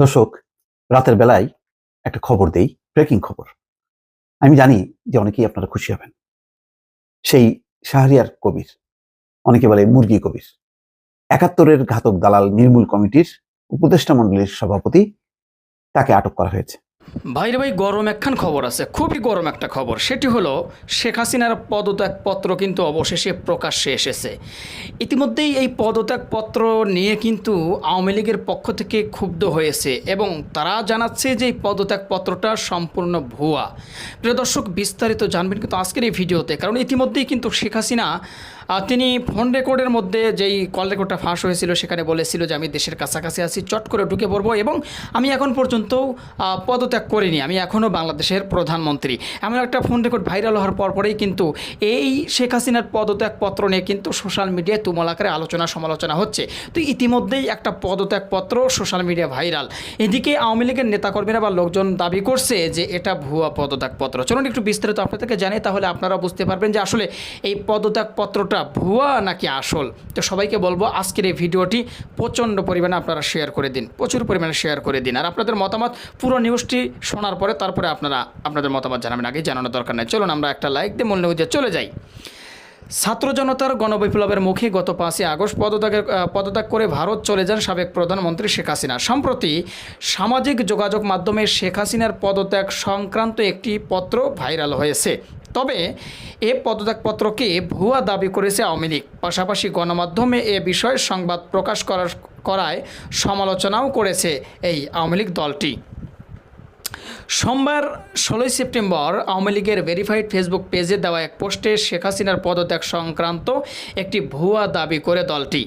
দর্শক, রাতের বেলায় একটা খবর দেই ব্রেকিং খবর। আমি জানি যে অনেকেই আপনারা খুশি হবেন। সেই শাহরিয়ার কবির, অনেকে বলে মুরগি কবির। একাত্তরের ঘাতক দালাল নির্মূল কমিটির উপদেষ্টা মণ্ডলীর সভাপতি তাকে আটক করা হয়েছে। ভাইরে ভাই গরম একখান খবর আছে, খুবই গরম একটা খবর। সেটি হলো, শেখ হাসিনার পদত্যাগপত্র কিন্তু অবশেষে প্রকাশ্যে এসেছে। ইতিমধ্যেই এই পদত্যাগপত্র নিয়ে কিন্তু আওয়ামী লীগের পক্ষ থেকে ক্ষুব্ধ হয়েছে এবং তারা জানাচ্ছে যে এই পদত্যাগপত্রটা সম্পূর্ণ ভুয়া। প্রিয় দর্শক, বিস্তারিত জানবেন কিন্তু আজকের এই ভিডিওতে, কারণ ইতিমধ্যেই কিন্তু শেখ হাসিনা তিনি ফোন রেকর্ডের মধ্যে যেই কল রেকর্ডটা ফাঁস হয়েছিল, সেখানে বলেছিল যে আমি দেশের কাছাকাছি আছি, চট করে ঢুকে পড়ব এবং আমি এখন পর্যন্ত পদত্যাগ করিনি। আমি এখনও বাংলাদেশের প্রধানমন্ত্রী। এমন একটা ফোন রেকর্ড ভাইরাল হওয়ার পরপরেই কিন্তু এই শেখ হাসিনার পদত্যাগপত্র নিয়ে কিন্তু সোশ্যাল মিডিয়ায় তুমল আকারে আলোচনা সমালোচনা হচ্ছে। তো ইতিমধ্যেই একটা পদত্যাগপত্র সোশ্যাল মিডিয়া ভাইরাল। এদিকে আওয়ামী লীগের নেতাকর্মীরা বা লোকজন দাবি করছে যে এটা ভুয়া পদত্যাগপত্র। চলুন একটু বিস্তারিত আপনাদেরকে জানাই, তাহলে আপনারা বুঝতে পারবেন যে আসলে এই পদত্যাগপত্রটা ভুয়া নাকি আসল? তো সবাইকে বলব আজকের এই ভিডিওটি প্রচণ্ড পরিমাণে আপনারা শেয়ার করে দিন, প্রচুর পরিমাণে শেয়ার করে দিন। আর আপনাদের মতামত পুরো নিউজটি শোনার পরে তারপরে আপনারা আপনাদের মতামত জানাবেন, আগে জানানোর দরকার নেই। চলুন আমরা একটা লাইক দিয়ে মূল নিউজে চলে যাই। ছাত্র জনতার গণবিপ্লবের মুখে গত পাঁচই আগস্ট পদত্যাগের পদত্যাগ করে ভারত চলে যান সাবেক প্রধানমন্ত্রী শেখ হাসিনা। সম্প্রতি সামাজিক যোগাযোগ মাধ্যমে শেখ হাসিনার পদত্যাগ সংক্রান্ত একটি পত্র ভাইরাল হয়েছে। তবে এ পদত্যাগপত্রকে ভুয়া দাবি করেছে আওয়ামী লীগ। পাশাপাশি গণমাধ্যমে এ বিষয়ে সংবাদ প্রকাশ করার, করায় সমালোচনাও করেছে এই আওয়ামী লীগ দলটি। সোমবার ষোলোই সেপ্টেম্বর আওয়ামী লীগের ভেরিফাইড ফেসবুক পেজে দেওয়া এক পোস্টে শেখ হাসিনার পদত্যাগ সংক্রান্ত একটি ভুয়া দাবি করে দলটি।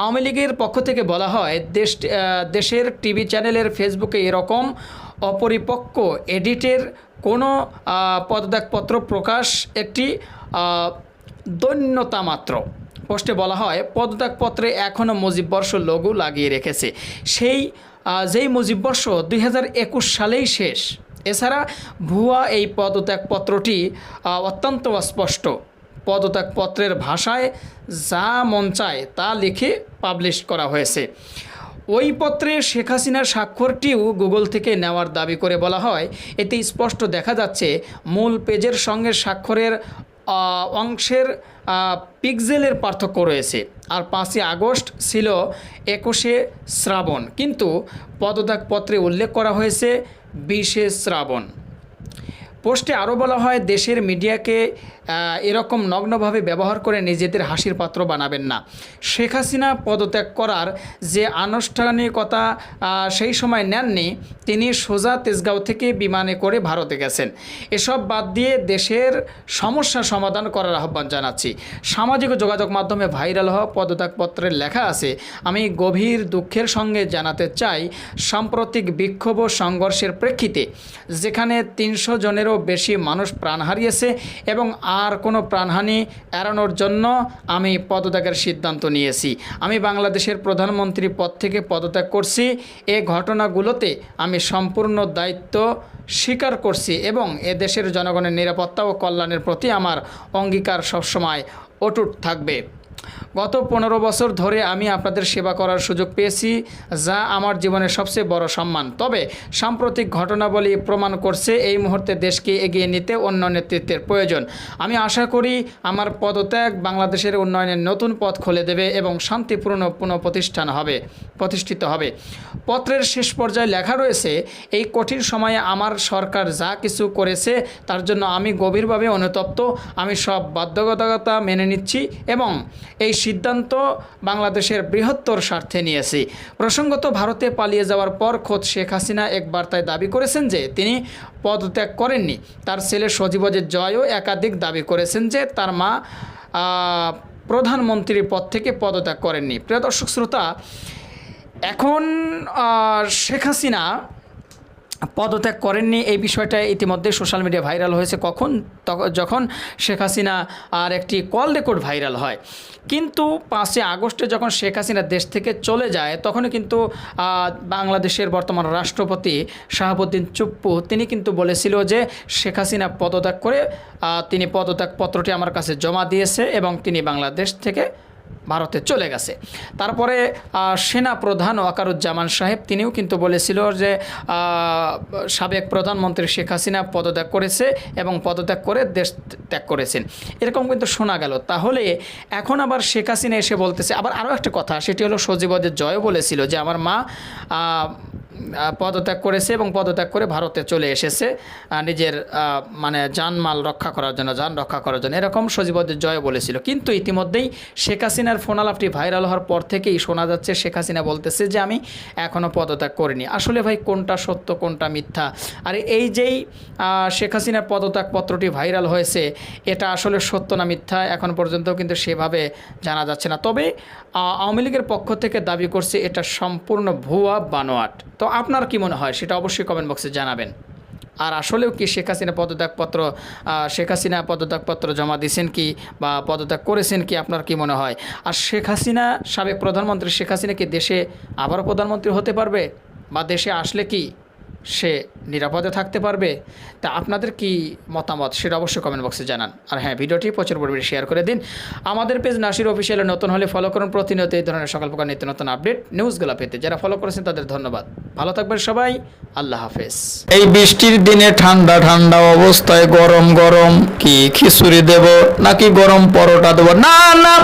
আওয়ামী লীগের পক্ষ থেকে বলা হয়, দেশ দেশের টিভি চ্যানেলের ফেসবুকে এরকম অপরিপক্ক এডিটের কোনো পদত্যাগপত্র প্রকাশ একটি দৈন্যতা মাত্র। পোস্টে বলা হয়, পদত্যাগপত্রে এখনও মুজিববর্ষ লঘু লাগিয়ে রেখেছে। সেই যেই মুজিববর্ষ দুই হাজার একুশ সালেই শেষ। এছাড়া ভুয়া এই পদত্যাগপত্রটি অত্যন্ত অস্পষ্ট। পদত্যাগপত্রের ভাষায় যা মন চায় তা লিখে পাবলিশ করা হয়েছে। ওই পত্রে শেখ হাসিনার স্বাক্ষরটিও গুগল থেকে নেওয়ার দাবি করে বলা হয়। এতে স্পষ্ট দেখা যাচ্ছে মূল পেজের সঙ্গে স্বাক্ষরের অংশের আহ, পিক্সেলের পার্থক্য রয়েছে। আর পাঁচই আগস্ট ছিল একুশে শ্রাবণ। কিন্তু পদত্যাগপত্রে উল্লেখ করা হয়েছে বিশে শ্রাবণ। পোস্টে আরও বলা হয় দেশের মিডিয়াকে এরকম নগ্নভাবে ব্যবহার করে নিজেদের হাসির পাত্র বানাবেন না। শেখ হাসিনা পদত্যাগ করার যে আনুষ্ঠানিকতা সেই সময় নেননি, তিনি সোজা তেজগাঁও থেকে বিমানে করে ভারতে গেছেন। এসব বাদ দিয়ে দেশের সমস্যা সমাধান করার আহ্বান জানাচ্ছি। সামাজিক যোগাযোগ মাধ্যমে ভাইরাল হওয়া পদত্যাগপত্রের লেখা আছে, আমি গভীর দুঃখের সঙ্গে জানাতে চাই সাম্প্রতিক বিক্ষোভ ও সংঘর্ষের প্রেক্ষিতে, যেখানে তিনশো জনেরও বেশি মানুষ প্রাণ হারিয়েছে এবং আর কোনো প্রাণহানি এড়ানোর জন্য আমি পদত্যাগের সিদ্ধান্ত নিয়েছি। আমি বাংলাদেশের প্রধানমন্ত্রী পদ থেকে পদত্যাগ করছি। এ ঘটনাগুলোতে আমি সম্পূর্ণ দায়িত্ব স্বীকার করছি এবং এ দেশের জনগণের নিরাপত্তা ও কল্যাণের প্রতি আমার অঙ্গীকার সবসময় অটুট থাকবে। গত পনেরো বছর ধরে আমি আপনাদের সেবা করার সুযোগ পেয়েছি, যা আমার জীবনের সবচেয়ে বড় সম্মান। তবে সাম্প্রতিক ঘটনাবলী প্রমাণ করছে এই মুহূর্তে দেশকে এগিয়ে নিতে অন্য নেতৃত্বের প্রয়োজন। আমি আশা করি আমার পদত্যাগ বাংলাদেশের উন্নয়নের নতুন পথ খুলে দেবে এবং শান্তিপূর্ণ পুনঃপ্রতিষ্ঠান হবে, প্রতিষ্ঠিত হবে। পত্রের শেষ পর্যায়ে লেখা রয়েছে, এই কঠিন সময়ে আমার সরকার যা কিছু করেছে, তার জন্য আমি গভীরভাবে অনুতপ্ত। আমি সব বাধ্যবাধকতা মেনে নিচ্ছি এবং এই সিদ্ধান্ত বাংলাদেশের বৃহত্তর স্বার্থে নিয়েছি। প্রসঙ্গত, ভারতে পালিয়ে যাওয়ার পর খোদ শেখ হাসিনা এক বার্তায় দাবি করেছেন যে, তিনি পদত্যাগ করেননি। তার ছেলে সজীবজের জয়ও একাধিক দাবি করেছেন যে, তার মা প্রধানমন্ত্রীর পদ থেকে পদত্যাগ করেননি। প্রিয় দর্শক শ্রোতা, এখন শেখ হাসিনা পদত্যাগ করেননি। এই বিষয়টা ইতিমধ্যে সোশ্যাল মিডিয়া ভাইরাল হয়েছে কখন? যখন শেখ হাসিনা আর একটি কল রেকর্ড ভাইরাল হয়। কিন্তু পাঁচই আগস্টে যখন শেখ হাসিনা দেশ থেকে চলে যায়, তখনই কিন্তু বাংলাদেশের বর্তমান রাষ্ট্রপতি শাহাবুদ্দিন চুপ্পু, তিনি কিন্তু বলেছিল যে শেখ হাসিনা পদত্যাগ করে তিনি পদত্যাগ পত্রটি আমার কাছে জমা দিয়েছে এবং তিনি বাংলাদেশ থেকে ভারতে চলে গেছে। তারপরে সেনা প্রধান ওয়াকারুজ্জামান সাহেব, তিনিও কিন্তু বলেছিল যে সাবেক প্রধানমন্ত্রী শেখ হাসিনা পদত্যাগ করেছে এবং পদত্যাগ করে দেশ ত্যাগ করেছেন। এরকম কিন্তু শোনা গেল। তাহলে এখন আবার শেখ হাসিনা এসে বলতেছে, আবার আরও একটা কথা, সেটি হলো সজীবদের জয় বলেছিল যে, আমার মা পদত্যাগ করেছে এবং পদত্যাগ করে ভারতে চলে এসেছে। নিজের মানে জানমাল রক্ষা করার জন্য, যান রক্ষা করার জন্য। এরকম সজীবদের জয় বলেছিল। কিন্তু ইতিমধ্যেই শেখ হাসিনার ফোন আলাপটি ভাইরাল হওয়ার পর থেকেই শোনা যাচ্ছে, শেখ হাসিনা বলতেছে যে, আমি এখনও পদত্যাগ করিনি। আসলে ভাই, কোনটা সত্য, কোনটা মিথ্যা? আর এই যেই শেখ হাসিনার পদত্যাগ পত্রটি ভাইরাল হয়েছে, এটা আসলে সত্য না মিথ্যা? এখন পর্যন্ত কিন্তু সেভাবে জানা যাচ্ছে না। তবে আওয়ামী লীগের পক্ষ থেকে দাবি করছে, এটা সম্পূর্ণ ভুয়া বানোয়াট। তো আপনার কি মনে হয়? সেটা অবশ্যই কমেন্ট বক্সে জানাবেন। আর আসলেও কি শেখ হাসিনা পদত্যাগপত্র শেখ হাসিনা পদত্যাগপত্র জমা দিয়েছেন কি বা পদত্যাগ করেছেন কি, আপনার কি মনে হয়? আর শেখ হাসিনা, সাবেক প্রধানমন্ত্রী শেখ হাসিনা কি দেশে আবারও প্রধানমন্ত্রী হতে পারবে? বা দেশে আসলে কি? সে নিরাপদে থাকতে পারবে? তা আপনাদের কি মতামত? সেটা অবশ্যই কমেন্ট বক্সে জানান। আর হ্যাঁ ভিডিওটি প্রচুর পরিমাণে শেয়ার করে দিন। আমাদের পেজ নাসির অফিসিয়ালে নতুন হলে ফলো করুন প্রতিনিয়ত এই ধরনের সকল প্রকার নিত্য নতুন আপডেট নিউজগুলো পেতে। যারা ফলো করেছেন তাদের ধন্যবাদ। ভালো থাকবেন সবাই। আল্লাহ হাফেজ। এই বৃষ্টির দিনে ঠান্ডা ঠান্ডা অবস্থায় গরম গরম কি খিচুড়ি দেব? নাকি গরম পরোটা দেব? না না,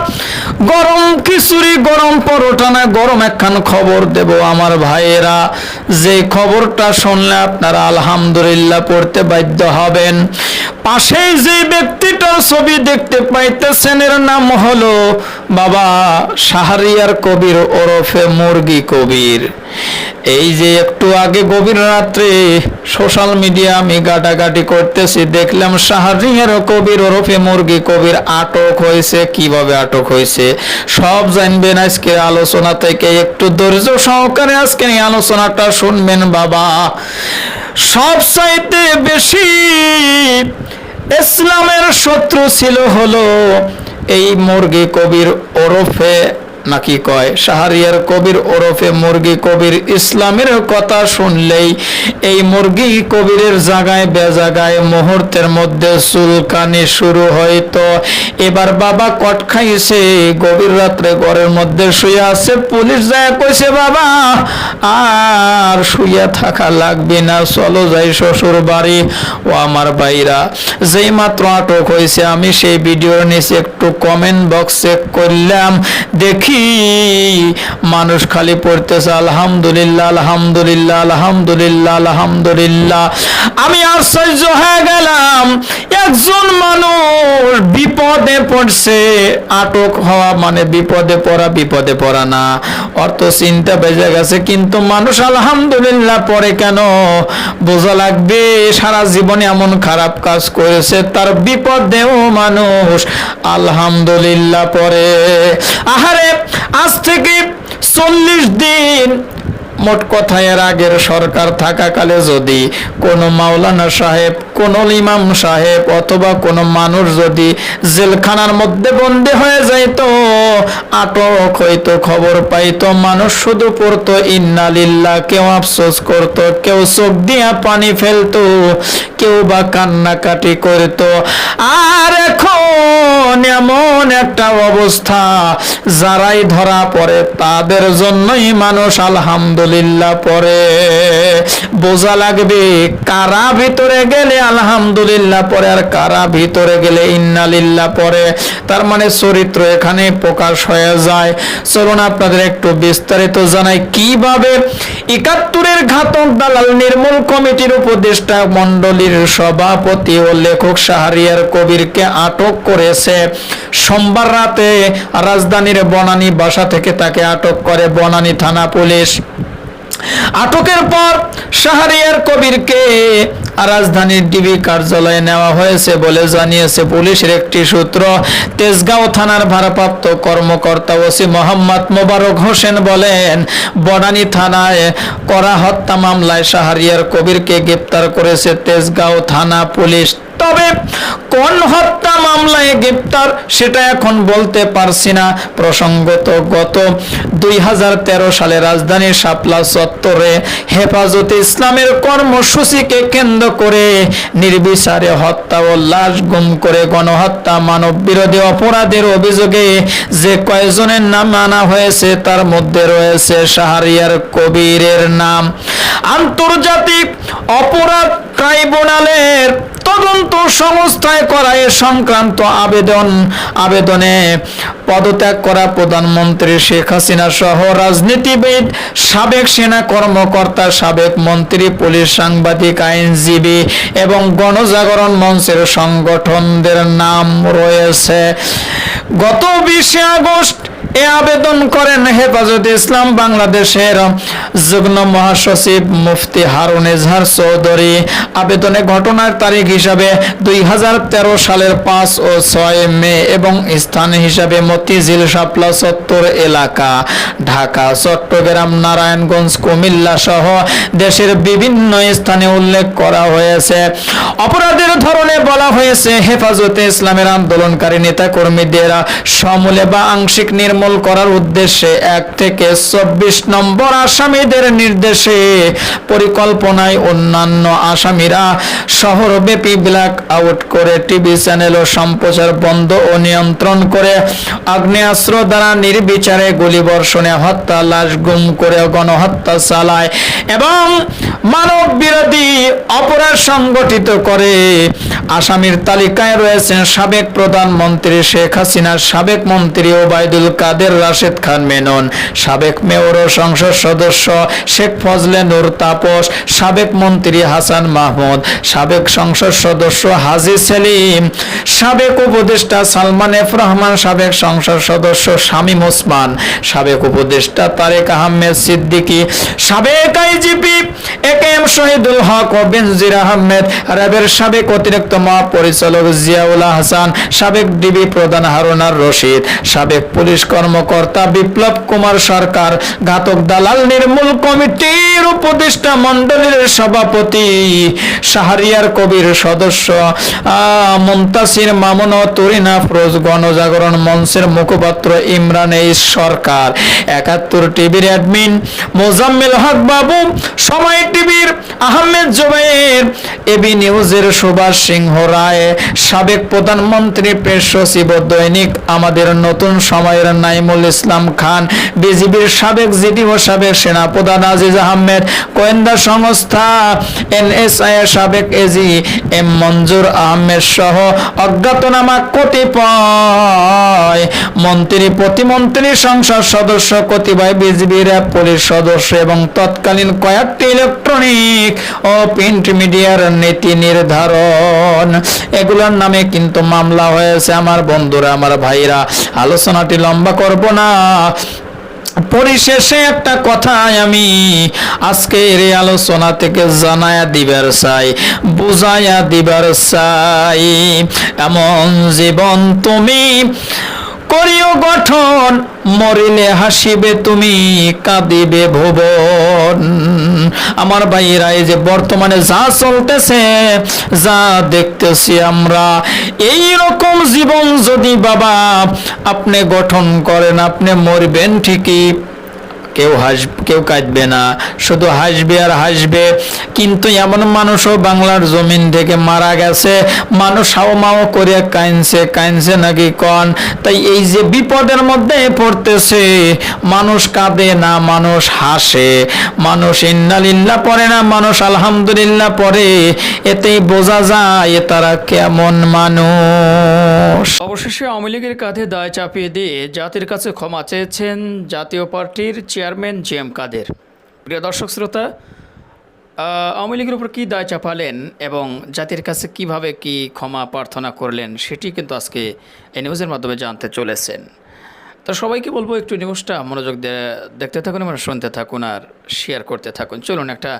গরম খিচুড়ি, গরম পরোটা না, গরম একখান খবর দেব। আমার ভাইয়েরা, যে খবরটা শুনলে আপনারা আলহামদুলিল্লাহ পড়তে বাধ্য হবেন। পাশেই যে ব্যক্তিটার ছবি দেখতে পাইতেছেন, এর নাম হলো বাবা শাহরিয়ার কবির ওরফে মুরগি কবির। এই যে একটু আগে গভীর রাত্রে সোশ্যাল মিডিয়া আমি গাটাগাটি করতেছি, দেখলাম শাহরিয়ার কবির ওরফে মুরগি কবির আটক হয়েছে। কীভাবে আটক হয়েছে? সব জানবেন আজকের আলোচনা থেকে। একটু ধৈর্য সহকারে আজকে এই আলোচনাটা শুনবেন বাবা। সব চাইতে বেশি ইসলামের শত্রু ছিল হলো এই মুরগি কবির ওরফে নাকি কয়? শাহরিয়ার কবির ওরফে মুরগি কবির ইসলামের কথা শুনলেই এই মুরগি কবিরের জায়গায় বেজাগায় মুহূর্তের মধ্যে চুলকানি শুরু হয়তো। এবার বাবা কট খাইছে, গভীর রাত্রে ঘরের মধ্যে শুয়ে আছে। পুলিশ যায় কইছে, বাবা, আর শুয়ে থাকা লাগবে না, চলো যাই শ্বশুর বাড়ি। ও আমার ভাইরা, যেই মাত্র আটক হয়েছে আমি সেই ভিডিওর নিচে একটু কমেন্ট বক্স চেক করলাম। দেখি মানুষ খালি পড়তেছে, আলহামদুলিল্লাহ আলহামদুলিল্লাহ আলহামদুলিল্লাহ আলহামদুলিল্লাহ। আমি আশ্চর্য হয়ে গেলাম, একজন মানুষ বিপদে পড়ছে, আটক হওয়া মানে বিপদে পড়া বিপদে পড়া না। অর্থ চিন্তা বেজে গেছে, কিন্তু মানুষ আলহামদুলিল্লাহ পড়ে কেন? বোঝা লাগবে, সারা জীবনে এমন খারাপ কাজ করেছে, তার বিপদেও মানুষ আলহামদুলিল্লাহ পরে আহারে আজ থেকে চল্লিশ দিন মোট কথা এর আগের সরকার থাকাকালে যদি কোনো মাওলানা সাহেব, কোন ইমাম সাহেব অথবা কোনো মানুষ যদি জেলখানার মধ্যে বন্দী হয়ে যাইতো, আটক হইতো, খবর পাইতো, মানুষ শুধু পড়তো, ইন্নালিল্লাহ কেউ আফসোস করতো, কেউ চোখ দিয়া পানি ফেলতো, কেউ বা কান্নাকাটি করতো। আর এখন এমন একটা অবস্থা, যারাই ধরা পড়ে তাদের জন্যই মানুষ আলহামদুলিল্লাহ পড়ে বোঝা লাগবে কারা ভিতরে গেলে আলহামদুলিল্লাহ পরে আর কারা ভিতরে গেলে ইন্নালিল্লাহ পরে। তার মানে চরিত্র এখানে প্রকাশ হয়ে যায়। চলুন আপনাদের একটু বিস্তারিত জানাই কীভাবে একাত্তরের ঘাতক দালাল নির্মূল কমিটির উপদেষ্টা মণ্ডলীর সভাপতি ও লেখক শাহরিয়ার কবিরকে আটক করেছে। সোমবার রাতে রাজধানীর বনানী বাসা থেকে তাকে আটক করে বনানী থানা পুলিশ। আটকের পর শাহরিয়ার কবিরকে রাজধানীর ডিবি কার্যালয়ে নেওয়া হয়েছে বলে জানিয়েছে পুলিশের একটি সূত্র। তেজগাঁও থানার ভারপ্রাপ্ত কর্মকর্তা ওসি মোহাম্মদ মোবারক হোসেন বলেন, বনানী থানায় করা হত্যা মামলায় শাহরিয়ার কবিরকে গ্রেপ্তার করেছে তেজগাঁও থানা পুলিশ। তবে কোন হত্যা মামলায় গ্রেপ্তার সেটা এখন বলতে পারছি না। প্রসঙ্গত গত দুই সালে রাজধানীর শাপলা চত্বরে হেফাজতে ইসলামের কর্মসূচিকে কেন্দ্র করে নির্বিচারে হত্যা ও লাশ গুম করে গণহত্যা মানব বিরোধী অপরাধের অভিযোগে যে কয়েকজনের নাম আনা হয়েছে তার মধ্যে রয়েছে শাহরিয়ার কবিরের নাম। আন্তর্জাতিক অপরাধ ট্রাইব্যুনালের তদন্ত সংস্থায় করা এ সংক্রান্ত আবেদন আবেদনে পদত্যাগ করা প্রধানমন্ত্রী শেখ হাসিনা সহ রাজনীতিবিদ, সাবেক সেনা কর্মকর্তা, সাবেক মন্ত্রী, পুলিশ সাংবাদিক, আইনজীবী এবং গণজাগরণ মঞ্চের সংগঠনদের নাম রয়েছে। গত বিশে আগস্ট এ আবেদন করেন হেফাজতে ইসলাম বাংলাদেশের যুগ্ম মহাসচিব মুফতি হারুন এজহার চৌধুরী। আবেদনে ঘটনার তারিখ হিসাবে দুই হাজার তেরো সালের পাঁচ ও ছয় মে এবং স্থান হিসাবে মতিঝিল শাপলা চত্বর এলাকা। ঢাকা, চট্টগ্রাম, নারায়ণগঞ্জ, কুমিল্লা সহ দেশের বিভিন্ন স্থানে উল্লেখ করা হয়েছে। অপরাধের ধরনে বলা হয়েছে, হেফাজতে ইসলামের আন্দোলনকারী নেতা কর্মীদের সমূলে বা আংশিক নির্মূল করার উদ্দেশ্যে এক থেকে চব্বিশ নম্বর আসামিদের নির্দেশে পরিকল্পনায় অন্যান্য আসামিরা শহরব্যাপী ব্ল্যাক আউট করে টিভি চ্যানেল ও সম্প্রচার বন্ধ ও নিয়ন্ত্রণ করে আগ্নেয়াস্ত্র দ্বারা নির্বিচারে গুলিবর্ষণে হত্যা, লাশ গুম করে গণহত্যা চালায় এবং মানব বিরোধী অপরাধ সংগঠিত করে। আসামির তালিকায় রয়েছেন সাবেক প্রধানমন্ত্রী শেখ হাসিনার সাবেক মন্ত্রী ওবায়দুল কাদের, রাশেদ খান মেনন, সাবেক মেয়র ও সংসদ সদস্য শেখ ফজলে নূর তাপস, সাবেক মন্ত্রী হাসান মাহমুদ, সাবেক সংসদ সদস্য হাজি সেলিম, সাবেক উপদেষ্টা সালমান এফ রহমান, সাবেক সংসদ সদস্য শামীম ওসমান সাবেক উপদেষ্টা তারেক আহমেদ সিদ্দিকী সাবেক IGP A K M Shahidul Haque ও বেনজির আহমেদ র্যাবের সাবেক অতিরিক্ত মহাপরিচালক জিয়াউল হাসান সাবেক ডিবি প্রধান হারুনার রশিদ সাবেক পুলিশ কর্মকর্তা বিপ্লব কুমার সরকার ঘাতক দালাল নির্মূল কমিটির উপদেষ্টা মন্ডলীর সভাপতি শাহরিয়ার কবির সদস্য আহ, মুন্তাসির মামুন তরিনা ফরোজ গণজাগরণ মঞ্চের মুখপাত্র ইমরান এই সরকার। একাত্তর টিভির অ্যাডমিন মোজাম্মেল হক বাবু, সময় টিভির আহমেদ জোবাইর, এবি নিউজের সুভাষ সিংহ রায়, সাবেক প্রধানমন্ত্রী প্রেস সচিব দৈনিক আমাদের নতুন সময়ের নাইমুল ইসলাম খান, বিজিবির সাবেক জিডি ও সাবেক সেনাপ্রধান আজিজ আহমেদ, গোয়েন্দা সংস্থা এনএসআই সাবেক এজি এম মঞ্জুর আহমেদ সহ অজ্ঞাতনামা কতিপয়। মন্ত্রী, প্রতিমন্ত্রী, সংসদ সদস্য, কতিপয় বিজিবির পুলিশ সদস্য এবং তৎকালীন কয়েকটি ইলেকট্রনিক ও প্রিন্ট মিডিয়ার নীতি নির্ধারণ। এগুলোর নামে কিন্তু মামলা হয়েছে আমার বন্ধুরা, আমার ভাইরা। আলোচনাটি লম্বা করব না। পরিশেষে একটা কথা আমি আজকের এই আলোচনা থেকে জানায়া দিবার চাই বুঝাইয়া দিবার চাই। এমন জীবন তুমি করিও গঠন মরিলে হাসিবে তুমি, কাঁদিবে ভুবন। আমার ভাইয়েরা, এই যে বর্তমানে যা চলতেছে, যা দেখতেছি আমরা এই রকম জীবন যদি বাবা, আপনি গঠন করেন, আপনি মরবেন ঠিকই। কেউ হাসবে, কেউ কাঁদবে না। শুধু হাসবে আর হাসবে। কিন্তু এমন মানুষও বাংলার জমিন থেকে মারা গেছে। মানুষ হাও মাও করে কাইনছে কাইনছে নাকি কন? তাই এই যে বিপদের মধ্যে পড়তেছে, মানুষ কাঁদে না, মানুষ হাসে। মানুষ ইন্নালিল্লা পড়ে না, মানুষ আলহামদুলিল্লাহ পড়ে। এতেই বোঝা যায় তারা কেমন মানুষ। অবশেষে আওয়ামী লীগের কাঁধে দায় চাপিয়ে দিয়ে জাতির কাছে ক্ষমা চেয়েছেন জাতীয় পার্টির চেয়ারম্যান জে এম কাদের। প্রিয় দর্শক শ্রোতা আওয়ামী লীগের উপর কী দায় চাপালেন এবং জাতির কাছে কীভাবে কি ক্ষমা প্রার্থনা করলেন সেটি কিন্তু আজকে এই নিউজের মাধ্যমে জানতে চলেছেন। তো সবাইকে বলব একটু নিউজটা মনোযোগ দিয়ে দেখতে থাকুন এবং শুনতে থাকুন আর শেয়ার করতে থাকুন। চলুন একটা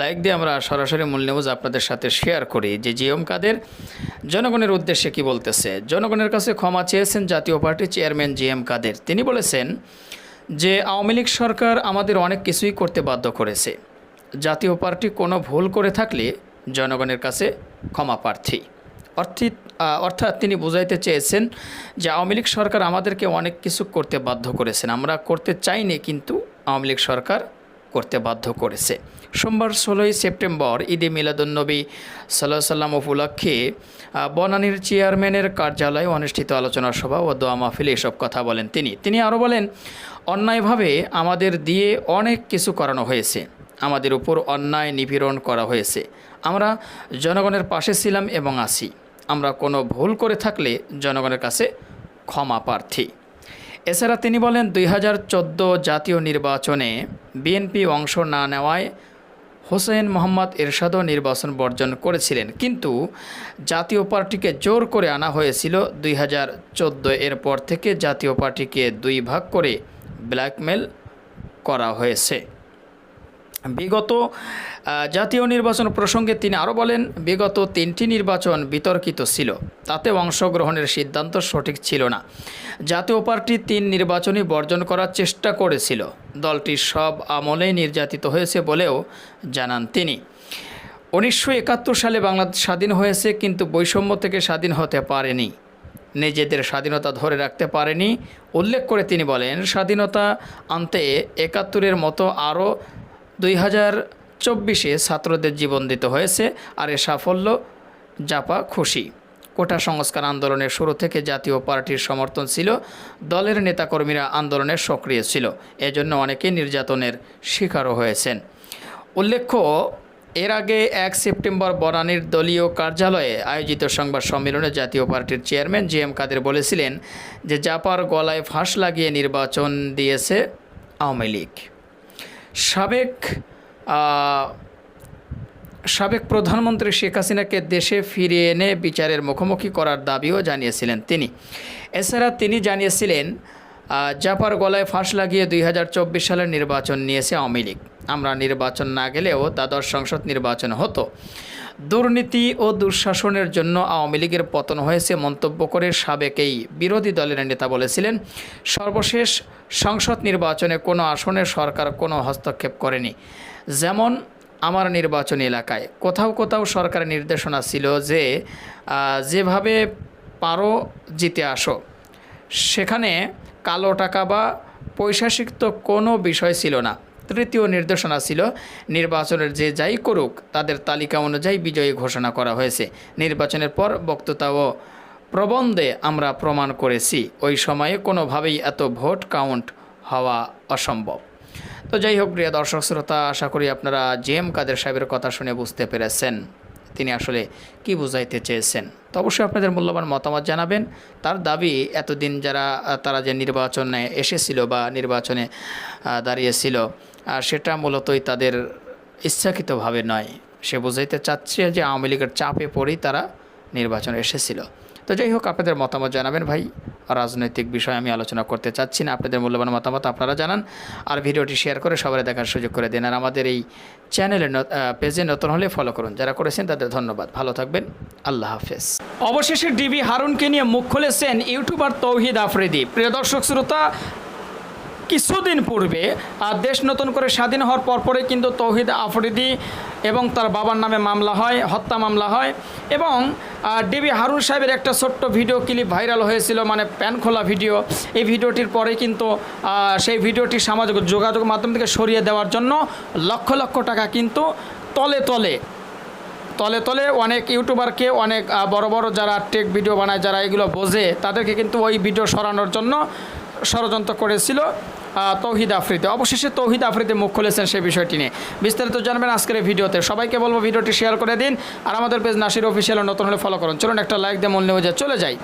লাইক দিয়ে আমরা সরাসরি মূল নিউজ আপনাদের সাথে শেয়ার করি যে জিএম কাদের জনগণের উদ্দেশ্যে কি বলতেছে। জনগণের কাছে ক্ষমা চেয়েছেন জাতীয় পার্টির চেয়ারম্যান জি এম কাদের। তিনি বলেছেন যে আওয়ামী লীগ সরকার আমাদের অনেক কিছুই করতে বাধ্য করেছে। জাতীয় পার্টি কোনো ভুল করে থাকলে জনগণের কাছে ক্ষমা প্রার্থী। অর্থিত অর্থাৎ তিনি বুঝাইতে চেয়েছেন যে আওয়ামী লীগ সরকার আমাদেরকে অনেক কিছু করতে বাধ্য করেছেন। আমরা করতে চাইনি, কিন্তু আওয়ামী লীগ সরকার করতে বাধ্য করেছে। সোমবার ষোলোই সেপ্টেম্বর ঈদে মিলাদুন্নবী সাল্লাহ সাল্লাম উপলক্ষে বনানীর চেয়ারম্যানের কার্যালয়ে অনুষ্ঠিত আলোচনা সভা ও দোয়া মাহফিলে এসব কথা বলেন তিনি। তিনি আরও বলেন অন্যায়ভাবে আমাদের দিয়ে অনেক কিছু করানো হয়েছে। আমাদের উপর অন্যায় নিপীড়ন করা হয়েছে। আমরা জনগণের পাশে ছিলাম এবং আসি আমরা কোনো ভুল করে থাকলে জনগণের কাছে ক্ষমা প্রার্থী। এছাড়া তিনি বলেন, দুই হাজার চোদ্দ জাতীয় নির্বাচনে বিএনপি অংশ না নেওয়ায় হোসেন মোহাম্মদ এরশাদও নির্বাচন বর্জন করেছিলেন। কিন্তু জাতীয় পার্টিকে জোর করে আনা হয়েছিল দুই হাজার চোদ্দ এর পর থেকে জাতীয় পার্টিকে দুই ভাগ করে ব্ল্যাকমেল করা হয়েছে। বিগত জাতীয় নির্বাচন প্রসঙ্গে তিনি আরও বলেন, বিগত তিনটি নির্বাচন বিতর্কিত ছিল, তাতে অংশগ্রহণের সিদ্ধান্ত সঠিক ছিল না। জাতীয় পার্টি তিন নির্বাচনই বর্জন করার চেষ্টা করেছিল। দলটি সব আমলেই নির্যাতিত হয়েছে বলেও জানান তিনি। উনিশশো একাত্তর সালে বাংলাদেশ স্বাধীন হয়েছে, কিন্তু বৈষম্য থেকে স্বাধীন হতে পারেনি। নিজেদের স্বাধীনতা ধরে রাখতে পারেনি। উল্লেখ করে তিনি বলেন, স্বাধীনতা আনতে একাত্তরের মতো আরও দুই হাজার চব্বিশে ছাত্রদের জীবন দিতে হয়েছে আর এ সাফল্য জাপা খুশি। কোটা সংস্কার আন্দোলনের শুরু থেকে জাতীয় পার্টির সমর্থন ছিল, দলের নেতাকর্মীরা আন্দোলনে সক্রিয় ছিল। এজন্য অনেকে নির্যাতনের শিকারও হয়েছেন। উল্লেখ্য এর আগে এক সেপ্টেম্বর বনানীর দলীয় কার্যালয়ে আয়োজিত সংবাদ সম্মেলনে জাতীয় পার্টির চেয়ারম্যান জি এম কাদের বলেছিলেন যে জাপার গলায় ফাঁস লাগিয়ে নির্বাচন দিয়েছে আওয়ামী লীগ। সাবেক সাবেক প্রধানমন্ত্রী শেখ হাসিনাকে দেশে ফিরিয়ে এনে বিচারের মুখোমুখি করার দাবিও জানিয়েছিলেন তিনি। এছাড়া তিনি জানিয়েছিলেন জাপার গলায় ফাঁস লাগিয়ে দুই হাজার চব্বিশ সালের নির্বাচন নিয়েছে আওয়ামী লীগ। আমরা নির্বাচন না গেলেও দ্বাদশ সংসদ নির্বাচন হতো। দুর্নীতি ও দুঃশাসনের জন্য আওয়ামী লীগের পতন হয়েছে মন্তব্য করে সাবেক এই বিরোধী দলের নেতা বলেছিলেন, সর্বশেষ সংসদ নির্বাচনে কোনো আসনে সরকার কোনো হস্তক্ষেপ করেনি। যেমন আমার নির্বাচনী এলাকায় কোথাও কোথাও সরকারের নির্দেশনা ছিল যে যেভাবে পারো জিতে আসো। সেখানে কালো টাকা বা পৈশাসিক তো কোনো বিষয় ছিল না। তৃতীয় নির্দেশনা ছিল, নির্বাচনের যে যাই করুক, তাদের তালিকা অনুযায়ী বিজয়ী ঘোষণা করা হয়েছে। নির্বাচনের পর বক্তৃতা ও প্রবন্ধে আমরা প্রমাণ করেছি, ওই সময়ে কোনোভাবেই এত ভোট কাউন্ট হওয়া অসম্ভব। তো যাই হোক, প্রিয় দর্শক, শ্রোতা, আশা করি আপনারা জে এম কাদের সাহেবের কথা শুনে বুঝতে পেরেছেন। তিনি আসলে কি বুঝাইতে চেয়েছেন? তো অবশ্যই আপনাদের মূল্যবান মতামত জানাবেন। তার দাবি, এতদিন যারা তারা যে নির্বাচনে এসেছিল বা নির্বাচনে দাঁড়িয়েছিল সেটা মূলতই তাদের ইচ্ছাকৃতভাবে নয়। সে বুঝাইতে চাচ্ছে যে আওয়ামী লীগের চাপে পড়েই তারা নির্বাচনে এসেছিল। তো যাই হোক, আপনাদের মতামত জানাবেন ভাই। রাজনৈতিক বিষয় আমি আলোচনা করতে চাচ্ছি না, আপনাদের মূল্যবান মতামত আপনারা জানান। আর ভিডিওটি শেয়ার করে সবাই দেখার সুযোগ করে দিন। আর আমাদের এই চ্যানেলে পেজে নতুন হলে ফলো করুন। যারা করেছেন তাদের ধন্যবাদ। ভালো থাকবেন। আল্লাহ হাফেজ। অবশেষে ডিবি হারুনকে নিয়ে মুখ খুলেছেন ইউটিউবার তৌহিদ আফ্রিদি। প্রিয় দর্শক, শ্রোতা কিছুদিন পূর্বে আহ, দেশ নতুন করে স্বাধীন হওয়ার পরপরে কিন্তু তৌহিদ আফরিদি এবং তার বাবার নামে মামলা হয় হত্যা মামলা হয় এবং ডিবি হারুন সাহেবের একটা ছোট্ট ভিডিও ক্লিপ ভাইরাল হয়েছিল মানে প্যান খোলা ভিডিও। এই ভিডিওটির পরে কিন্তু সেই ভিডিওটি সামাজিক যোগাযোগ মাধ্যম থেকে সরিয়ে দেওয়ার জন্য লক্ষ লক্ষ টাকা কিন্তু তলে তলে তলে তলে অনেক ইউটিউবারকে অনেক বড় বড় যারা টেক ভিডিও বানায় যারা এগুলো বোঝে তাদেরকে কিন্তু ওই ভিডিও সরানোর জন্য ষড়যন্ত্র করেছিল। তৌহিদ আফ্রিদি অবশেষে তৌহিদ আফ্রিদি মুখ খুলেছেন সেই বিষয়টি নিয়ে। বিস্তারিত জানবেন আজকের ভিডিওতে। সবাইকে বলব ভিডিওটি শেয়ার করে দিন। আর আমাদের পেজ নাসির অফিসিয়াল নতুন হলে ফলো করুন। চলুন একটা লাইক দিয়ে মূল নিউজে চলে যাই।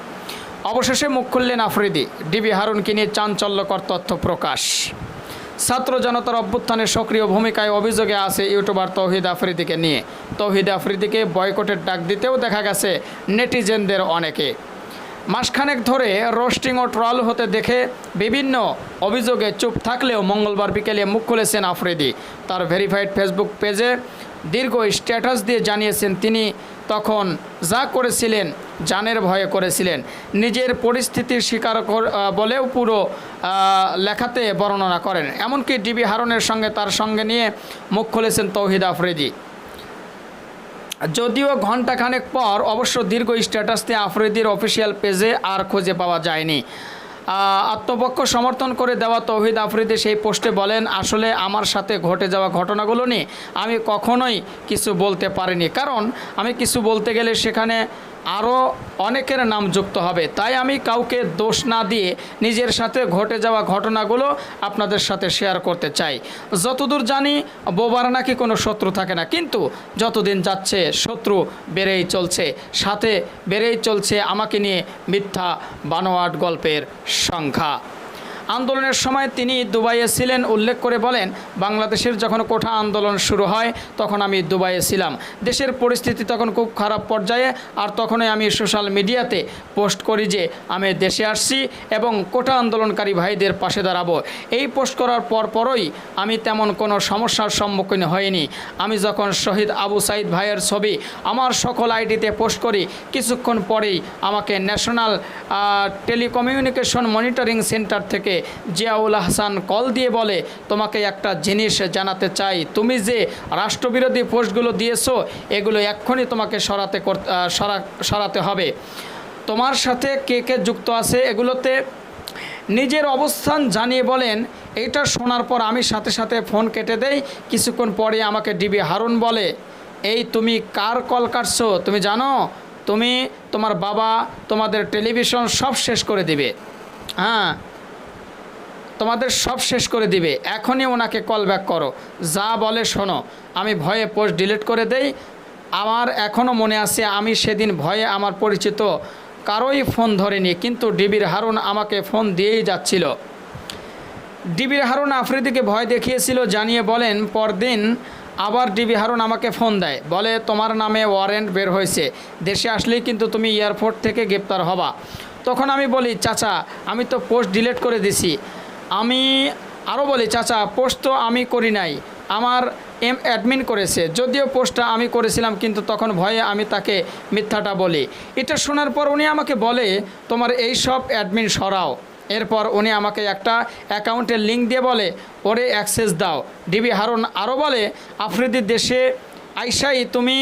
অবশেষে মুখ খুললেন আফ্রিদি। ডিবি হারুনকে নিয়ে চাঞ্চল্যকর তথ্য প্রকাশ। ছাত্র জনতার অভ্যুত্থানের সক্রিয় ভূমিকায় অভিযোগে আছে ইউটিউবার তৌহিদ আফ্রিদিকে নিয়ে। তৌহিদ আফ্রিদিকে বয়কটের ডাক দিতেও দেখা গেছে নেটিজেনদের অনেকে। মাসখানেক ধরে রোস্টিং ও ট্রল হতে দেখে বিভিন্ন অভিযোগে চুপ থাকলেও মঙ্গলবার বিকেলে মুখ খুলেছেন আফ্রিদি। তার ভেরিফাইড ফেসবুক পেজে দীর্ঘ স্ট্যাটাস দিয়ে জানিয়েছেন তিনি তখন যা করেছিলেন, জানের ভয়ে করেছিলেন। নিজের পরিস্থিতির স্বীকার বলেও পুরো লেখাতে বর্ণনা করেন। এমনকি ডিবি হারনের সঙ্গে তার সঙ্গে নিয়ে মুখ খুলেছেন তৌহিদ আফ্রিদি। যদিও ঘণ্টাখানেক পর অবশ্য দীর্ঘ স্ট্যাটাস দিয়ে আফ্রিদির অফিসিয়াল পেজে আর খুঁজে পাওয়া যায়নি। আত্মপক্ষ সমর্থন করে দেওয়া তৌহিদ আফ্রিদি সেই পোস্টে বলেন, আসলে আমার সাথে ঘটে যাওয়া ঘটনাগুলো নিয়ে আমি কখনোই কিছু বলতে পারিনি। কারণ আমি কিছু বলতে গেলে সেখানে আরও অনেকের নাম যুক্ত হবে। তাই আমি কাউকে দোষ না দিয়ে নিজের সাথে ঘটে যাওয়া ঘটনাগুলো আপনাদের সাথে শেয়ার করতে চাই। যতদূর জানি, বোবার নাকি কোনো শত্রু থাকে না। কিন্তু যতদিন যাচ্ছে, শত্রু বেড়েই চলছে। সাথে বেড়েই চলছে আমাকে নিয়ে মিথ্যা বানোয়াট গল্পের সংখ্যা। আন্দোলনের সময় তিনি দুবাইয়ে ছিলেন। উল্লেখ করে বলেন, বাংলাদেশের যখন কোঠা আন্দোলন শুরু হয়, তখন আমি দুবাইয়ে ছিলাম। দেশের পরিস্থিতি তখন খুব খারাপ পর্যায়ে, আর তখনই আমি সোশ্যাল মিডিয়াতে পোস্ট করি যে, আমি দেশে আসছি এবং কোঠা আন্দোলনকারী ভাইদের পাশে দাঁড়াবো। এই পোস্ট করার পর পরই আমি তেমন কোনো সমস্যার সম্মুখীন হইনি। আমি যখন শহীদ আবু সাইদ ভাইয়ের ছবি আমার সকল আইডিতে পোস্ট করি, কিছুক্ষণ পরেই আমাকে ন্যাশনাল টেলিকমিউনিকেশন মনিটরিং সেন্টার থেকে জিয়াউল হাসান কল দিয়ে বলে, তোমাকে একটা জিনিস জানাতে চাই। তুমি যে রাষ্ট্রবিরোধী পোস্টগুলো দিয়েছ, এগুলো এক্ষুনি তোমাকে সরাতে সরা- সরাতে হবে। তোমার সাথে কে কে যুক্ত আছে এগুলোতে নিজের অবস্থান জানিয়ে বলেন। এটা শোনার পর আমি সাথে সাথে ফোন কেটে দেই। কিছুক্ষণ পরে আমাকে ডিবি হারুন বলে, এই তুমি কার কল কাটছো? তুমি জানো? তুমি তোমার বাবা, তোমাদের টেলিভিশন সব শেষ করে দিবে। হ্যাঁ তোমাদের সব শেষ করে দিবে। এখনই ওনাকে কল ব্যাক করো। যা বলে শোনো। আমি ভয়ে পোস্ট ডিলিট করে দেই। আমার এখনও মনে আছে, আমি সেদিন ভয়ে আমার পরিচিত কারোই ফোন ধরেনি, কিন্তু ডিবির হারুন আমাকে ফোন দিয়েই যাচ্ছিল। ডিবির হারুন আফ্রিদিকে ভয় দেখিয়েছিল, জানিয়ে বলেন, পরদিন আবার ডিবি হারুন আমাকে ফোন দেয়। বলে, তোমার নামে ওয়ারেন্ট বের হয়েছে। দেশে আসলেই কিন্তু তুমি এয়ারপোর্ট থেকে গ্রেপ্তার হবা। তখন আমি বলি, চাচা, আমি তো পোস্ট ডিলিট করে দিছি। আমি আরও বলি, চাচা, পোস্ট তো আমি করি নাই। আমার এম অ্যাডমিন করেছে। যদিও পোস্টটা আমি করেছিলাম, কিন্তু তখন ভয়ে আমি তাকে মিথ্যাটা বলি। এটা শোনার পর উনি আমাকে বলে, তোমার এই সব অ্যাডমিন সরাও। এরপর উনি আমাকে একটা অ্যাকাউন্টের লিঙ্ক দিয়ে বলে, ওরে অ্যাক্সেস দাও। ডিবি হারুন আরও বলে, আফ্রিদির দেশে আইসাই তুমি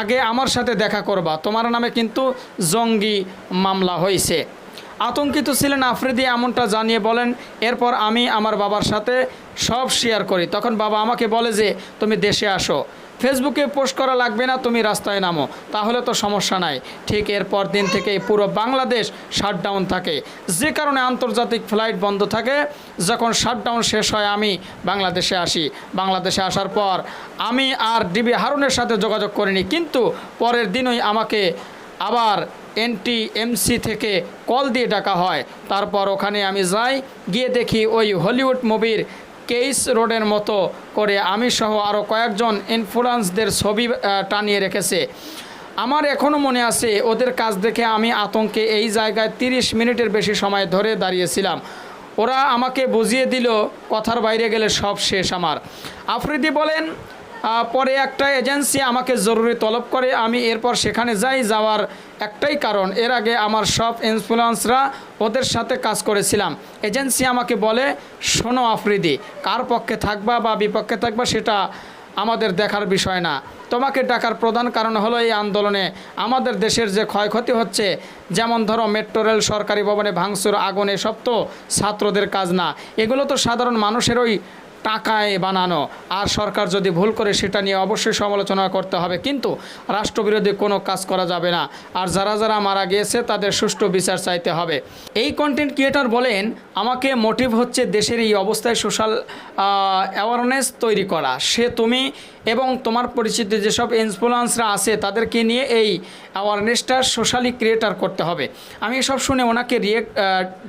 আগে আমার সাথে দেখা করবা। তোমার নামে কিন্তু জঙ্গি মামলা হয়েছে। আতঙ্কিত ছিলেন আফ্রিদি এমনটা জানিয়ে বলেন, এরপর আমি আমার বাবার সাথে সব শেয়ার করি। তখন বাবা আমাকে বলে যে, তুমি দেশে আসো। ফেসবুকে পোস্ট করা লাগবে না, তুমি রাস্তায় নামো। তাহলে তো সমস্যা নাই। ঠিক এরপর দিন থেকে পুরো বাংলাদেশ শাটডাউন থাকে। যে কারণে আন্তর্জাতিক ফ্লাইট বন্ধ থাকে। যখন শাটডাউন শেষ হয়, আমি বাংলাদেশে আসি। বাংলাদেশে আসার পর আমি আর ডিবি হারুনের সাথে যোগাযোগ করিনি। কিন্তু পরের দিনই আমাকে আবার এনটি এমসি থেকে কল দিয়ে ডাকা হয়। তারপর ওখানে আমি যাই, গিয়ে দেখি ওই হলিউড মুভির কেইস রোডের মতো করে আমি সহ আরও কয়েকজন ইনফ্লুয়েন্সদের ছবি টানিয়ে রেখেছে। আমার এখনও মনে আছে, ওদের কাজ দেখে আমি আতঙ্কে এই জায়গায় তিরিশ মিনিটের বেশি সময় ধরে দাঁড়িয়েছিলাম। ওরা আমাকে বুঝিয়ে দিল, কথার বাইরে গেলে সব শেষ আমার। আফ্রিদি বলেন পরে একটা এজেন্সি আমাকে জরুরি তলব করে, আমি এরপর সেখানে যাই, যাওয়ার একটাই কারণ, এর আগে আমার সব ইনফ্লুয়েন্সরা ওদের সাথে কাজ করেছিলাম। এজেন্সি আমাকে বলে, শোনো আফ্রিদি, কার পক্ষে থাকবা বা বিপক্ষে থাকবা সেটা আমাদের দেখার বিষয় না। তোমাকে ডাকার প্রধান কারণ হলো এই আন্দোলনে আমাদের দেশের যে ক্ষয়ক্ষতি হচ্ছে, যেমন ধরো মেট্রো রেল সরকারি ভবনে ভাঙচুর, আগুন এসব তো ছাত্রদের কাজ না। এগুলো তো সাধারণ মানুষেরই টাকায় বানানো। আর সরকার যদি ভুল করে সেটা নিয়ে অবশ্যই সমালোচনা করতে হবে। কিন্তু রাষ্ট্রবিরোধী কোনো কাজ করা যাবে না। আর যারা যারা মারা গিয়েছে তাদের সুষ্ঠু বিচার চাইতে হবে। এই কন্টেন্ট ক্রিয়েটর বলেন, আমাকে মোটিভ হচ্ছে দেশের এই অবস্থায় সোশ্যাল অ্যাওয়ারনেস তৈরি করা। সে তুমি এবং তোমার পরিচিত যেসব ইনফ্লুয়েন্সরা আছে, তাদেরকে নিয়ে এই অ্যাওয়ারনেসটা সোশ্যালি ক্রিয়েটার করতে হবে। আমি এসব শুনে ওনাকে রিয়েক্ট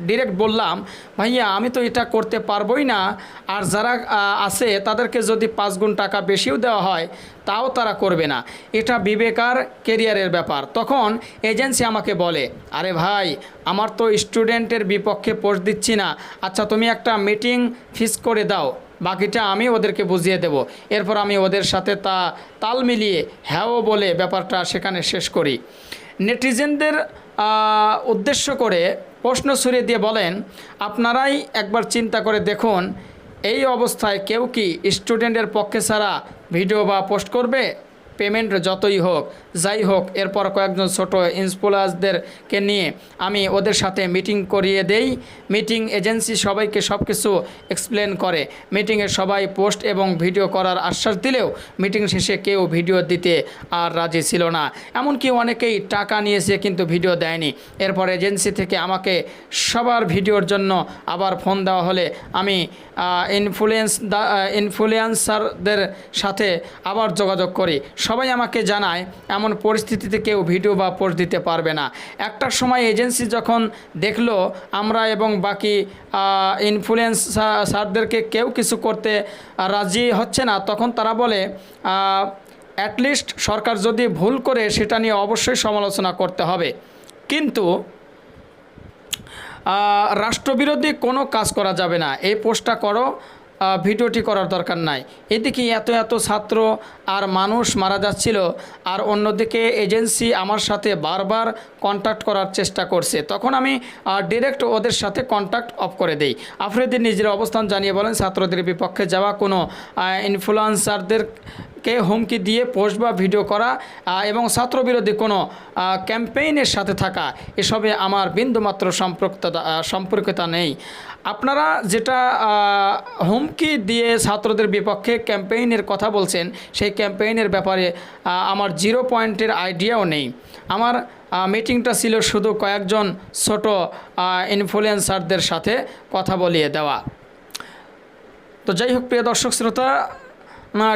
ডিরেক্ট বললাম, ভাইয়া, আমি তো এটা করতে পারবোই না। আর যারা আছে তাদেরকে যদি পাঁচ গুণ টাকা বেশিও দেওয়া হয়, তাও তারা করবে না। এটা বিবেকার কেরিয়ারের ব্যাপার। তখন এজেন্সি আমাকে বলে, আরে ভাই, আমার তো স্টুডেন্টের বিপক্ষে পোস্ট দিচ্ছি না। আচ্ছা তুমি একটা মিটিং ফিক্স করে দাও। বাকিটা আমি ওদেরকে বুঝিয়ে দেব। এরপর আমি ওদের সাথে তা, তাল মিলিয়ে হ্যাঁও বলে ব্যাপারটা সেখানে শেষ করি। নেটিজেনদের উদ্দেশ্য করে প্রশ্ন ছুড়ে দিয়ে বলেন, আপনারাই একবার চিন্তা করে দেখুন এই অবস্থায় কেউ কি স্টুডেন্টের পক্ষে ছাড়া ভিডিও বা পোস্ট করবে? পেমেন্ট যতই হোক যাই হোক, এরপর কয়েকজন ছোট ইনফ্লুয়েন্সদেরকে নিয়ে আমি ওদের সাথে মিটিং করিয়ে দেই। মিটিং এজেন্সি সবাইকে সব কিছু এক্সপ্লেন করে। মিটিংয়ে সবাই পোস্ট এবং ভিডিও করার আশ্বাস দিলেও মিটিং শেষে কেউ ভিডিও দিতে আর রাজি ছিল না। এমনকি অনেকেই টাকা নিয়েছে কিন্তু ভিডিও দেয়নি। এরপর এজেন্সি থেকে আমাকে সবার ভিডিওর জন্য আবার ফোন দেওয়া হলে আমি ইনফ্লুয়েন্স ইনফ্লুয়েন্সারদের সাথে আবার যোগাযোগ করি। সবাই আমাকে জানায় পরিস্থিতিতে কেউ ভিডিও বা পোস্ট দিতে পারবে না। একটা সময় এজেন্সি যখন দেখল, আমরা এবং বাকি ইনফ্লুয়েন্সারদেরকে কেউ কিছু করতে রাজি হচ্ছে না, তখন তারা বলে অ্যাটলিস্ট সরকার যদি ভুল করে, সেটা নিয়ে অবশ্যই সমালোচনা করতে হবে। কিন্তু রাষ্ট্রবিরোধী কোনো কাজ করা যাবে না। এই পোস্টটা করো ভিডিওটি করার দরকার নাই। এদিকে এত এত ছাত্র আর মানুষ মারা যাচ্ছিল। আর অন্যদিকে এজেন্সি আমার সাথে বারবার কন্ট্যাক্ট করার চেষ্টা করছে। তখন আমি ডিরেক্ট ওদের সাথে কন্ট্যাক্ট অফ করে দেই। আফ্রিদি নিজের অবস্থান জানিয়ে বলেন ছাত্রদের বিপক্ষে যাওয়া কোনো ইনফ্লুয়েন্সারদের কে হুমকি দিয়ে পোস্ট বা ভিডিও করা এবং ছাত্রবিরোধী কোনো ক্যাম্পেইনের সাথে থাকা এসবে আমার বিন্দুমাত্র সম্পর্কতা আহ, সম্পর্কতা নেই। আপনারা যেটা হুমকি দিয়ে ছাত্রদের বিপক্ষে ক্যাম্পেইনের কথা বলছেন সেই ক্যাম্পেইনের ব্যাপারে আমার জিরো পয়েন্টের আইডিয়াও নেই। আমার মিটিংটা ছিল শুধু কয়েকজন ছোট ইনফ্লুয়েন্সারদের সাথে কথা বলিয়ে দেওয়া। তো যাই হোক, প্রিয় দর্শক, শ্রোতা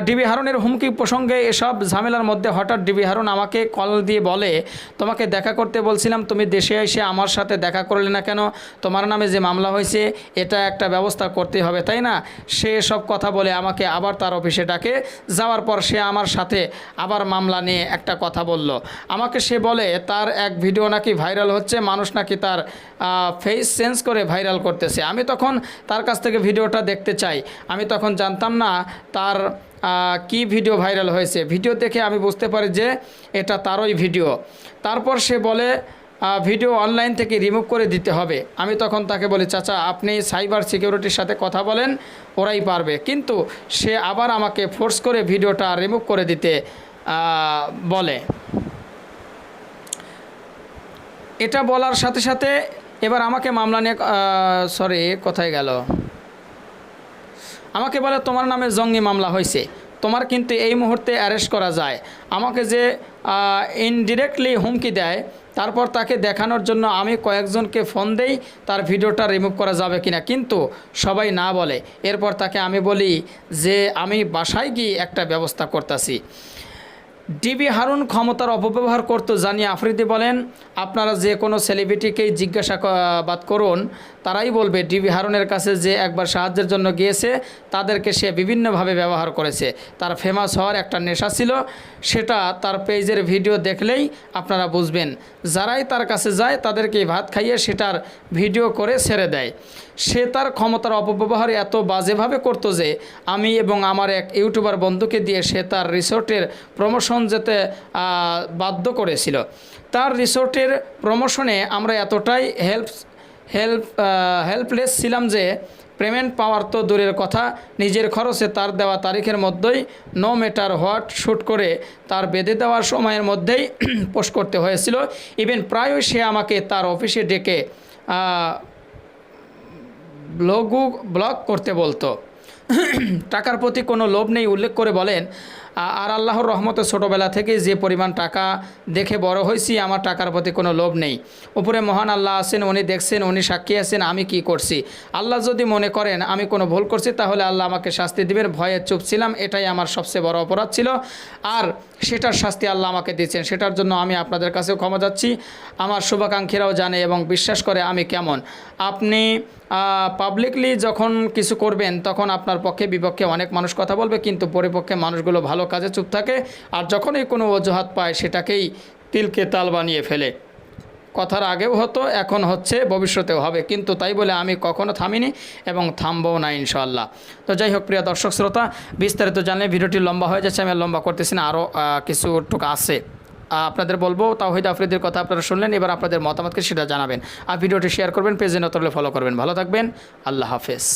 ডিবি হারুনের হুমকি প্রসঙ্গে এসব ঝামেলার মধ্যে হঠাৎ ডিবি হারুন আমাকে কল দিয়ে বলে, তোমাকে দেখা করতে বলছিলাম, তুমি দেশে এসে আমার সাথে দেখা করলে না কেন? তোমার নামে যে মামলা হয়েছে, এটা একটা ব্যবস্থা করতে হবে, তাই না? সে সব কথা বলে আমাকে আবার তার অফিসে ডাকে। যাওয়ার পর সে আমার সাথে আবার মামলা নিয়ে একটা কথা বলল। আমাকে সে বলে, তার এক ভিডিও নাকি ভাইরাল হচ্ছে, মানুষ নাকি তার ফেস চেঞ্জ করে ভাইরাল করতেছে। আমি তখন তার কাছ থেকে ভিডিওটা দেখতে চাই। আমি তখন জানতাম না, তার কি ভিডিও ভাইরাল হয়েছে? ভিডিও দেখে আমি বুঝতে পারি যে এটা তারই ভিডিও। তারপর সে বলে ভিডিও অনলাইন থেকে রিমুভ করে দিতে হবে। আমি তখন তাকে বলি, চাচা, আপনি সাইবার সিকিউরিটির সাথে কথা বলেন, ওরাই পারবে। কিন্তু সে আবার আমাকে ফোর্স করে ভিডিওটা রিমুভ করে দিতে বলে। এটা বলার সাথে সাথে এবার আমাকে মামলা নিয়ে সরি কোথায় গেল? আমাকে বলে তোমার নামে জঙ্গি মামলা হয়েছে। তোমার কিন্তু এই মুহূর্তে অ্যারেস্ট করা যায়। আমাকে যে ইনডিরেক্টলি হুমকি দেয়, তারপর তাকে দেখানোর জন্য আমি কয়েকজনকে ফোন দেই, তার ভিডিওটা রিমুভ করা যাবে কিনা। কিন্তু সবাই না বলে। এরপর তাকে আমি বলি যে, আমি বাসায় গিয়ে একটা ব্যবস্থা করতেছি। ডিবি হারুন ক্ষমতার অপব্যবহার করতো জানিয়ে আফ্রিদি বলেন, আপনারা যে কোনো সেলিব্রিটিকেই জিজ্ঞাসাবাদ করুন তারাই বলবে ডিবি হারুনের কাছে যে একবার সাহায্যের জন্য গিয়েছে, তাদেরকে সে বিভিন্নভাবে ব্যবহার করেছে। তার ফেমাস হওয়ার একটা নেশা ছিল, সেটা তার পেজের ভিডিও দেখলেই আপনারা বুঝবেন। যারাই তার কাছে যায় তাদেরকে ভাত খাইয়ে সেটার ভিডিও করে ছেড়ে দেয়। সে তার ক্ষমতার অপব্যবহার এত বাজেভাবে করতো যে, আমি এবং আমার এক ইউটিউবার বন্ধুকে দিয়ে সে তার রিসোর্টের প্রমোশন যেতে বাধ্য করেছিল। তার রিসোর্টের প্রমোশনে আমরা এতটাই হেল্প হেল্প হেল্পলেস ছিলাম যে পেমেন্ট পাওয়ার তো দূরের কথা, নিজের খরচে তার দেওয়া তারিখের মধ্যেই নো ম্যাটার হোয়াট শ্যুট করে তার বেঁধে দেওয়ার সময়ের মধ্যেই পোস্ট করতে হয়েছিল। ইভেন প্রায়ই সে আমাকে তার অফিসে ডেকে ব্লগু ব্লগ করতে বলতো। টাকার প্রতি কোনো লোভ নেই উল্লেখ করে বলেন আর আল্লাহর রহমতে ছোটোবেলা থেকে যে পরিমাণ টাকা দেখে বড় হয়েছি, আমার টাকার প্রতি কোনো লোভ নেই। উপরে মহান আল্লাহ আছেন, উনি দেখছেন, উনি সাক্ষী আছেন, আমি কি করছি? আল্লাহ যদি মনে করেন, আমি কোনো ভুল করছি, তাহলে আল্লাহ আমাকে শাস্তি দিবেন। ভয়ে চুপ ছিলাম, এটাই আমার সবচেয়ে বড় অপরাধ ছিল। আর সেটার শাস্তি আল্লাহ আমাকে দিচ্ছেন সেটার জন্য আমি আপনাদের কাছেও ক্ষমা যাচ্ছি। আমার শুভাকাঙ্ক্ষীরাও জানে এবং বিশ্বাস করে আমি কেমন। আপনি পাবলিকলি যখন কিছু করবেন, তখন আপনার পক্ষে বিপক্ষে অনেক মানুষ কথা বলবে, কিন্তু পরিপক্ষে মানুষগুলো ভালো কাজে চুপ থাকে আর যখনই কোনো অজুহাত পায়, সেটাকেই তিলকে তাল বানিয়ে ফেলে। কথার আগেও হতো, এখন হচ্ছে, ভবিষ্যতেও হবে। কিন্তু তাই বলে আমি কখনো থামিনি এবং থামবও না ইনশাল্লাহ তো যাই হোক, প্রিয় দর্শক, শ্রোতা, বিস্তারিত জানলে ভিডিওটি লম্বা হয়ে যাচ্ছে, আমি লম্বা করতেছি না, আরও কিছু টুক আছে। আপনাদের বলব, তাওহিদ আফ্রিদের কথা আপনারা শুনলেন, এবার আপনাদের মতামতকে সেটা জানাবেন। আর ভিডিওটি শেয়ার করবেন পেজে নতলে ফলো করবেন। ভালো থাকবেন, আল্লাহ হাফেজ।